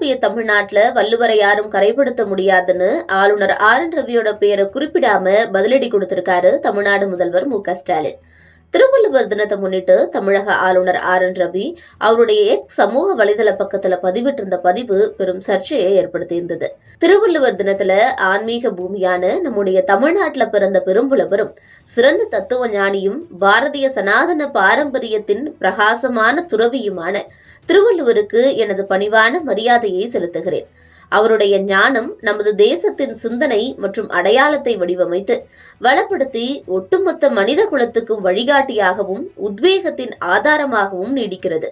ஐரோப்பிய தமிழ்நாட்டுல வள்ளுவரை யாரும் கரைப்படுத்த முடியாதுன்னு ஆளுநர் ஆர் என் ரவியோட பேரை குறிப்பிடாம பதிலடி கொடுத்திருக்காரு தமிழ்நாடு முதல்வர் மு க ஸ்டாலின். திருவள்ளுவர் தினத்தை முன்னிட்டு தமிழக ஆளுநர் ஆர் என் ரவி அவருடைய எக்ஸ் சமூக வலைதள பக்கத்துல பதிவிட்டிருந்த பதிவு பெரும் சர்ச்சையை ஏற்படுத்தியிருந்தது. திருவள்ளுவர் தினத்துல ஆன்மீக பூமியான நம்முடைய தமிழ்நாட்டுல பிறந்த பெரும்புலவரும் சிறந்த தத்துவ ஞானியும் பாரதிய சனாதன பாரம்பரியத்தின் பிரகாசமான துறவியுமான திருவள்ளுவருக்கு எனது பணிவான மரியாதையை செலுத்துகிறேன். அவருடைய ஞானம் நமது தேசத்தின் சிந்தனை மற்றும் அடையாளத்தை வடிவமைத்து வளப்படுத்தி ஒட்டுமொத்த மனித குலத்துக்கும் வழிகாட்டியாகவும் உத்வேகத்தின் ஆதாரமாகவும் நீடிக்கிறது.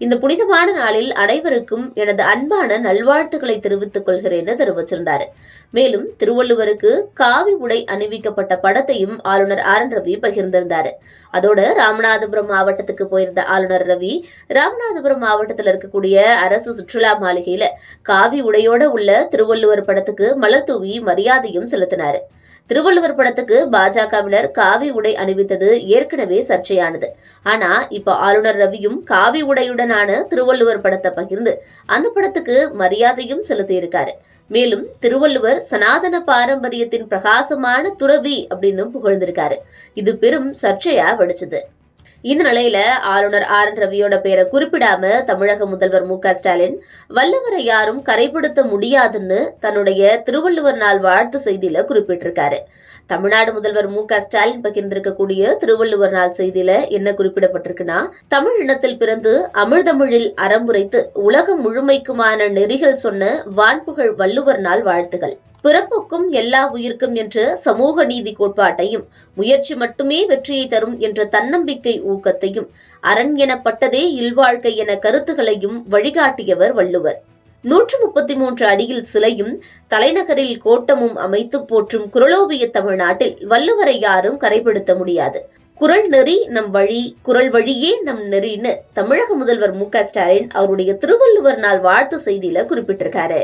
இந்த புனிதமான நாளில் அனைவருக்கும் எனது அன்பான நல்வாழ்த்துக்களை தெரிவித்துக் என தெரிவிச்சிருந்தாரு. மேலும் திருவள்ளுவருக்கு காவி உடை அணிவிக்கப்பட்ட படத்தையும் ஆளுநர் ஆர் என் ரவி பகிர்ந்திருந்தாரு. அதோட ராமநாதபுரம் மாவட்டத்துக்கு போயிருந்த ஆளுநர் ரவி ராமநாதபுரம் மாவட்டத்தில் இருக்கக்கூடிய அரசு சுற்றுலா மாளிகையில காவி உடையோட உள்ள திருவள்ளுவர் படத்துக்கு மலர் தூவி மரியாதையும் செலுத்தினாரு. திருவள்ளுவர் படத்துக்கு பாஜகவினர் காவி உடை அணிவித்தது ஏற்கனவே சர்ச்சையானது. ஆனா இப்ப ஆளுநர் ரவியும் காவி உடையுடனான திருவள்ளுவர் படத்தை பகிர்ந்து அந்த படத்துக்கு மரியாதையும் செலுத்தியிருக்காரு. மேலும் திருவள்ளுவர் சனாதன பாரம்பரியத்தின் பிரகாசமான துறவி அப்படின்னு புகழ்ந்திருக்காரு. இது பெரும் சர்ச்சையா வெடிச்சது. இந்த நிலையில ஆளுநர் ஆர் என் ரவியோட பேரை குறிப்பிடாம தமிழக முதல்வர் மு க ஸ்டாலின் வல்லவரை யாரும் கரைப்படுத்த முடியாதுன்னு தன்னுடைய திருவள்ளுவர் நாள் வாழ்த்து செய்தியில குறிப்பிட்டிருக்காரு. தமிழ்நாடு முதல்வர் மு க ஸ்டாலின் பகிர்ந்திருக்கக்கூடிய திருவள்ளுவர் நாள் செய்தியில என்ன குறிப்பிடப்பட்டிருக்குன்னா தமிழ் இனத்தில் பிறந்து அமிழ்தமிழில் அறம்புரைத்து உலகம் முழுமைக்குமான நெறிகள் சொன்ன வான்புகழ் வள்ளுவர் நாள் வாழ்த்துகள். பிறப்புக்கும் எல்லா உயிர்க்கும் என்ற சமூக நீதி கோட்பாட்டையும் முயற்சி மட்டுமே வெற்றியை தரும் என்ற தன்னம்பிக்கை ஊக்கத்தையும் அரண் எனப்பட்டதே இல்வாழ்க்கை என கருத்துகளையும் வழிகாட்டியவர் வள்ளுவர். நூற்று முப்பத்தி மூன்று அடியில் சிலையும் தலைநகரில் கோட்டமும் அமைத்து போற்றும் குரலோவிய தமிழ்நாட்டில் வள்ளுவரை யாரும் கரைப்படுத்த முடியாது. குரல் நெறி நம் வழி குரல் வழியே நம் நெறின்னு தமிழக முதல்வர் மு க ஸ்டாலின் அவருடைய திருவள்ளுவர் நாள் வாழ்த்து செய்தியில குறிப்பிட்டிருக்காரு.